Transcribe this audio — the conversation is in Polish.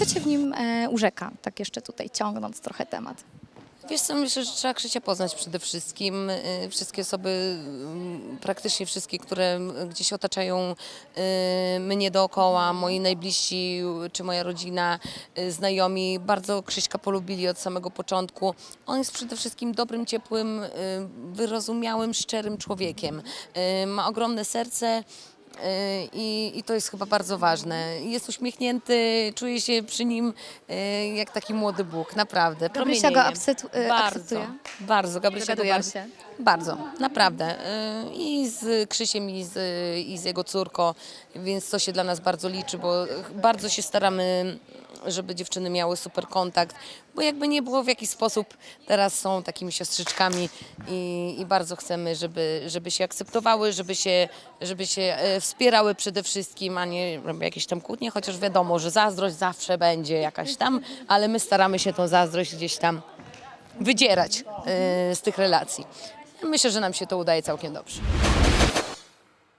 Co Cię w nim e, urzeka? Tak jeszcze tutaj ciągnąc trochę temat. Wiesz co, myślę, że trzeba Krzysia poznać przede wszystkim. Y, Wszystkie osoby, mm, praktycznie wszystkie, które gdzieś otaczają y, mnie dookoła, moi najbliżsi czy moja rodzina, znajomi, bardzo Krzyśka polubili od samego początku. On jest przede wszystkim dobrym, ciepłym, wyrozumiałym, szczerym człowiekiem. Ma ogromne serce. Y, I, I to jest chyba bardzo ważne. Jest uśmiechnięty, czuje się przy nim y, jak taki młody Bóg, naprawdę. Gabrysia go promienieje. akceptu- y, bardzo, akceptuje? Bardzo, Gabrysia go bardzo? Bardzo, naprawdę. Y, I z Krzysiem, i z, i z jego córką, więc to się dla nas bardzo liczy, bo bardzo się staramy, żeby dziewczyny miały super kontakt, bo jakby nie było w jakiś sposób, teraz są takimi siostrzyczkami i, i bardzo chcemy, żeby, żeby się akceptowały, żeby się, żeby się e, wspierały przede wszystkim, a nie jakieś tam kłótnie, chociaż wiadomo, że zazdrość zawsze będzie jakaś tam, ale my staramy się tą zazdrość gdzieś tam wydzierać e, z tych relacji. Myślę, że nam się to udaje całkiem dobrze.